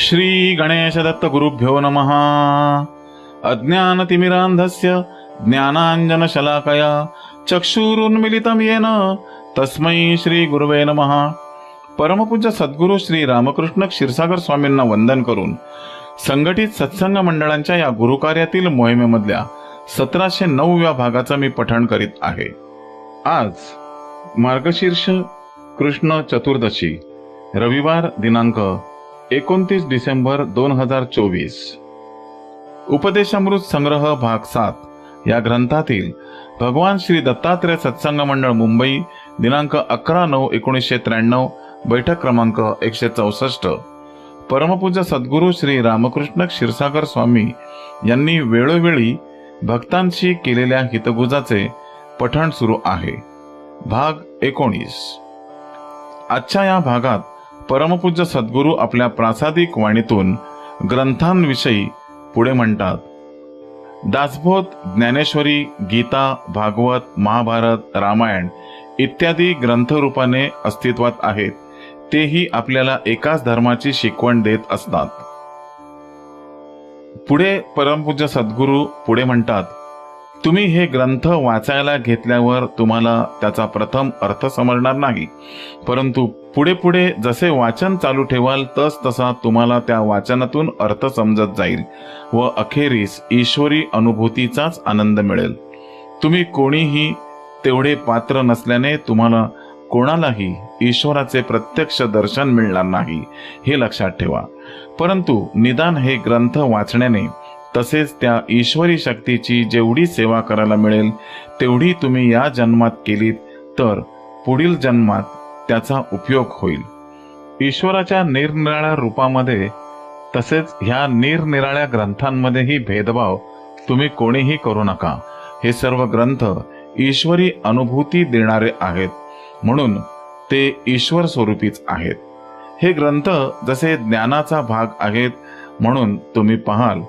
श्री गणेश दत्त गुरुभ्यो नमः। अज्ञानतिमिरान्धस्य ज्ञानाञ्जनशलाकया चक्षुरुन्मिलितं येन तस्मै श्री गुरुवे नमः। परमपूज्य सद्गुरू श्री रामकृष्ण क्षीरसागर स्वामींना वंदन करून संघटित सत्संग मंडळांच्या या गुरुकार्यातील मोहिमेमधल्या सतराशे नऊव्या भागाचं मी पठण करीत आहे. आज मार्गशीर्ष कृष्ण चतुर्दशी रविवार दिनांक एकोणतीस डिसेंबर दोन हजार चोवीस. उपदेशामृत संग्रह भाग सात. या ग्रंथातील भगवान श्री दत्तात्रय सत्संग मंडळ मुंबई दिनांक अकरा नऊ एकोणीसशे त्र्याण्णव बैठक क्रमांक एकशे चौसष्ट. परमपूज्य सद्गुरू श्री रामकृष्ण क्षीरसागर स्वामी यांनी वेळोवेळी भक्तांशी केलेल्या हितगुजाचे पठण सुरू आहे. भाग एकोणीस. आजच्या या भागात परमपूज्य सद्गुरू आपल्या प्रासादिक वाणीतून ग्रंथांविषयी पुढे म्हणतात दासबोध ज्ञानेश्वरी गीता भागवत महाभारत रामायण इत्यादी ग्रंथरूपाने अस्तित्वात आहेत. तेही आपल्याला एकाच धर्माची शिकवण देत असतात. पुढे परमपूज्य सद्गुरू पुढे म्हणतात तुम्ही हे ग्रंथ वाचायला घेतल्यावर तुम्हाला त्याचा प्रथम अर्थ समजणार नाही. परंतु पुढे पुढे जसे वाचन चालू ठेवाल तस तसा तुम्हाला त्या वाचनातून अर्थ समजत जाईल व अखेरीस ईश्वरी अनुभूतीचाच आनंद मिळेल. तुम्ही कोणीही तेवढे पात्र नसल्याने तुम्हाला कोणालाही ईश्वराचे प्रत्यक्ष दर्शन मिळणार नाही हे लक्षात ठेवा. परंतु निदान हे ग्रंथ वाचण्याने तसेच त्या ईश्वरी शक्तीची जेवढी सेवा करायला मिळेल तेवढी तुम्ही या जन्मात केलीत तर पुढील जन्मात त्याचा उपयोग होईल. ईश्वराच्या निरनिराळ्या रूपामध्ये तसेच ह्या निरनिराळ्या ग्रंथांमध्येही भेदभाव तुम्ही कोणीही करू नका. हे सर्व ग्रंथ ईश्वरी अनुभूती देणारे आहेत म्हणून ते ईश्वर स्वरूपीच आहेत. हे ग्रंथ जसे ज्ञानाचा भाग आहेत म्हणून तुम्ही पाहाल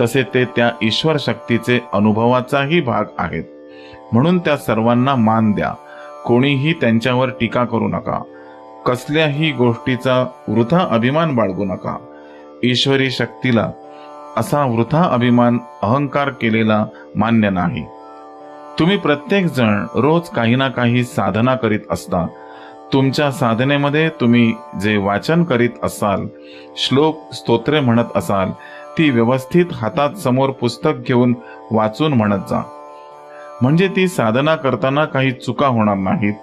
तसे ते त्या ईश्वर शक्तीचे अनुभवाचाही भाग आहेत. म्हणून त्या सर्वांना मान द्या. कोणीही त्यांच्यावर टीका करू नका. कसल्याही गोष्टीचा वृथा अभिमान बाळगू नका. ईश्वरी शक्तीला असा वृथा अभिमान अहंकार केलेला मान्य नाही. तुम्ही प्रत्येक जण रोज काही ना काही साधना करीत असता. तुमच्या साधनेमध्ये तुम्ही जे वाचन करीत असाल श्लोक स्तोत्रे म्हणत असाल ती व्यवस्थित हातात समोर पुस्तक घेऊन वाचून म्हणत जा. म्हणजे ती साधना करताना काही चुका होणार नाहीत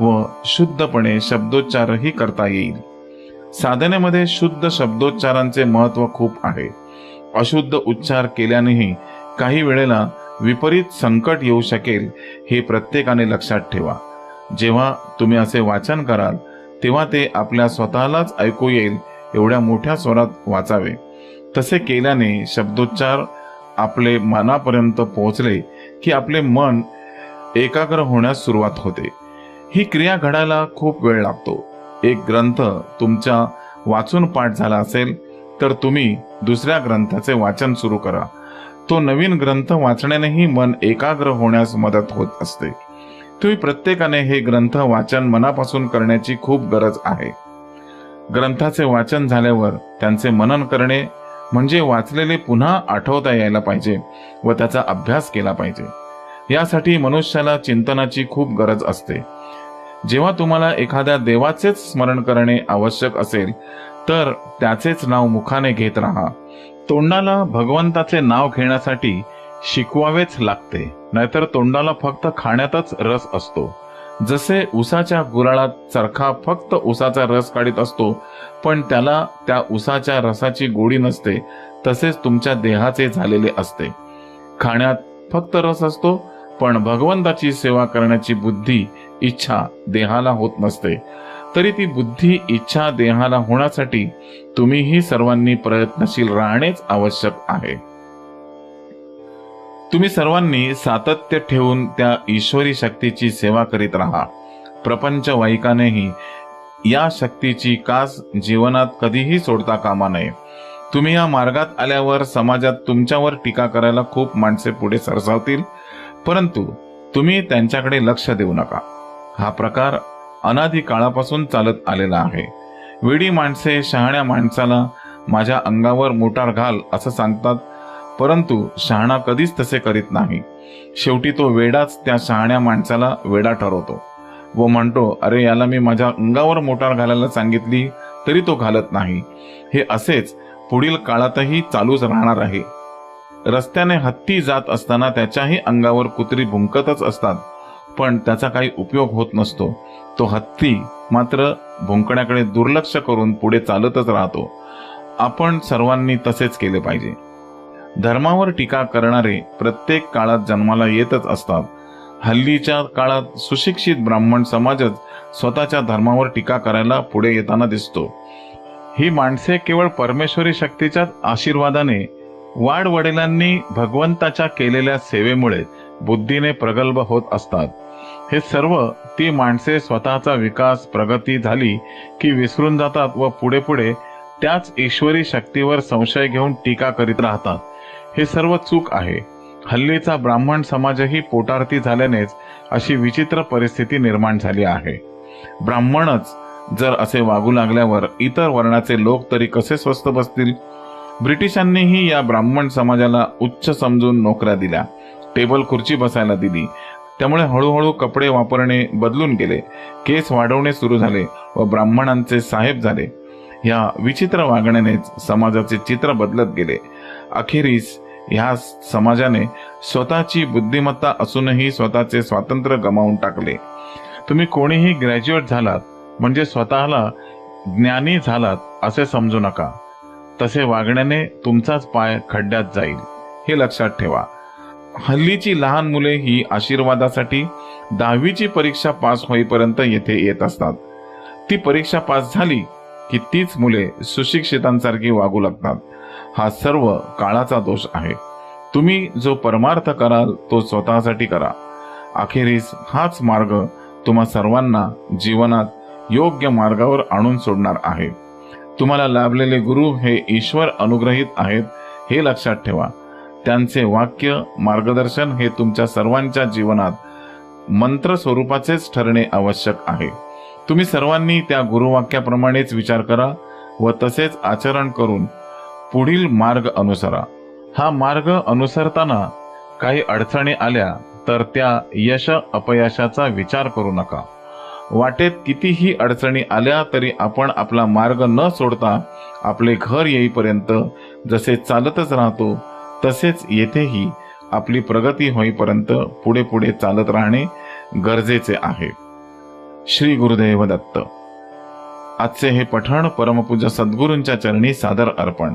व शुद्धपणे शब्दोच्चारही करता येईल. साधनेमध्ये शुद्ध शब्दोच्चारांचे महत्त्व खूप आहे. अशुद्ध उच्चार केल्यानेही काही वेळेला विपरीत संकट येऊ शकेल हे प्रत्येकाने लक्षात ठेवा. जेव्हा तुम्ही असे वाचन कराल तेव्हा ते आपल्या स्वतःलाच ऐकू येईल एवढ्या मोठ्या स्वरात वाचावे. तसे केल्याने शब्दोच्चार आपले मनापर्यंत पोहोचले की आपले मन एकाग्र होण्यास सुरुवात होते. ही क्रिया घडायला खूप वेळ लागतो. एक ग्रंथ तुमच्या वाचून पाठ झाला असेल तर तुम्ही दुसऱ्या ग्रंथाचे वाचन सुरू करा. तो नवीन ग्रंथ वाचण्यानेही मन एकाग्र होण्यास मदत होत असते. तुम्ही प्रत्येकाने हे ग्रंथ वाचन मनापासून करण्याची खूप गरज आहे. ग्रंथाचे वाचन झाल्यावर त्यांचे मनन करणे म्हणजे वाचलेले पुन्हा आठवता यायला पाहिजे व त्याचा अभ्यास केला पाहिजे. यासाठी मनुष्याला चिंतनाची खूप गरज असते. जेव्हा तुम्हाला एखाद्या देवाचेच स्मरण करणे आवश्यक असेल तर त्याचेच नाव मुखाने घेत राहा. तोंडाला भगवंताचे नाव घेण्यासाठी शिकवावेच लागते नाहीतर तोंडाला फक्त खाण्यातच रस असतो. जसे उसाच्या गुराळात चरखा फक्त उसाचा रस काढीत असतो पण त्याला त्या उसाच्या रसाची गोडी नसते तसेच तुमच्या देहाचे झालेले असते. खाण्यात फक्त रस असतो पण भगवंताची सेवा करण्याची बुद्धी इच्छा देहाला होत नसते. तरी ती बुद्धी इच्छा देहाला होण्यासाठी तुम्हीही सर्वांनी प्रयत्नशील राहणेच आवश्यक आहे. तुम्ही सर्वांनी सातत्य ठेवून त्या ईश्वरी शक्तीची सेवा करीत राहा. प्रपंच वाईकानेही या शक्तीची कास जीवनात कधीही सोडता कामा नये. तुम्ही या मार्गात आल्यावर समाजात तुमच्यावर टीका करायला खूप माणसे पुढे सरसावतील. परंतु तुम्ही त्यांच्याकडे लक्ष देऊ नका. हा प्रकार अनादी काळापासून चालत आलेला आहे. वेडी माणसे शहाण्या माणसाला माझ्या अंगावर मोटार घाल असं सांगतात परंतु शहाणा कधीच तसे करीत नाही. शेवटी तो वेडाच त्या शहाण्या माणसाला वेडा ठरवतो. व म्हणतो अरे याला मी माझ्या अंगावर मोटार घालायला सांगितली तरी तो घालत नाही. हे असेच पुढील काळातही चालूच राहणार आहे. रस्त्याने हत्ती जात असताना त्याच्याही अंगावर कुत्री भुंकतच असतात पण त्याचा काही उपयोग होत नसतो. तो हत्ती मात्र भुंकण्याकडे दुर्लक्ष करून पुढे चालतच राहतो. आपण सर्वांनी तसेच केले पाहिजे. धर्मावर टीका करणारे प्रत्येक काळात जन्माला येतच असतात. हल्लीच्या काळात सुशिक्षित ब्राह्मण समाजच स्वतःच्या धर्मावर टीका करायला पुढे येताना दिसतो. ही माणसे केवळ परमेश्वरी शक्तीच्याच आशीर्वादाने वाडवडिलांनी भगवंताच्या केलेल्या सेवेमुळे बुद्धीने प्रगल्भ होत असतात. हे सर्व ती माणसे स्वतःचा विकास प्रगती झाली की विसरून जातात व पुढे पुढे त्याच ईश्वरी शक्तीवर संशय घेऊन टीका करीत राहतात. हे सर्व चूक आहे. हल्लीचा ब्राह्मण समाजही पोटारती झाल्यानेच अशी विचित्र परिस्थिती निर्माण झाली आहे. ब्राह्मणच जर असे वागू लागल्यावर इतर वर्णाचे लोक तरी कसे स्वस्त बसतील? ब्रिटिशांनीही या ब्राह्मण समाजाला उच्च समजून नोकऱ्या दिल्या. टेबल खुर्ची बसायला दिली. त्यामुळे हळूहळू कपडे वापरणे बदलून गेले. केस वाढवणे सुरू झाले व ब्राह्मणांचे साहेब झाले. या विचित्र वागण्यानेच समाजाचे चित्र बदलत गेले. अखेरीस ह्या समाजाने स्वतःची बुद्धिमत्ता असूनही स्वतःचे स्वातंत्र्य गमावून टाकले. तुम्ही कोणीही ग्रॅज्युएट झालात म्हणजे स्वतःला ज्ञानी झालात असे समजू नका. तसे वागण्याने तुमचाच पाय खड्ड्यात जाईल. हे लक्षात ठेवा. हल्लीची लहान मुले ही आशीर्वादासाठी दहावीची परीक्षा पास होईपर्यंत येथे येत असतात. ती परीक्षा पास झाली की तीच मुले सुशिक्षितांसारखी वागू लागतात. हा सर्व काळाचा दोष आहे. तुम्ही जो परमार्थ कराल तो स्वतःसाठी करा. अखेरीस हाच मार्ग तुम्हा सर्वांना जीवनात योग्य मार्गावर आणून सोडणार आहे. तुम्हाला लाभलेले गुरु हे ईश्वर अनुग्रहित आहेत हे लक्षात ठेवा. त्यांचे वाक्य मार्गदर्शन हे तुमच्या सर्वांच्या जीवनात मंत्र स्वरूपाचेच ठरणे आवश्यक आहे. तुम्ही सर्वांनी त्या गुरुवाक्याप्रमाणेच विचार करा व तसेच आचरण करून पुढील मार्ग अनुसरा. हा मार्ग अनुसरताना काही अडचणी आल्या तर त्या यश अपयशाचा विचार करू नका. वाटेत कितीही अडचणी आल्या तरी आपण आपला मार्ग न सोडता आपले घर येईपर्यंत जसे चालतच राहतो तसेच येथेही आपली प्रगती होईपर्यंत पुढे पुढे चालत राहणे गरजेचे आहे. श्री गुरुदेव दत्त आजचे हे पठण परमपूज्य सद्गुरूंच्या चरणी सादर अर्पण.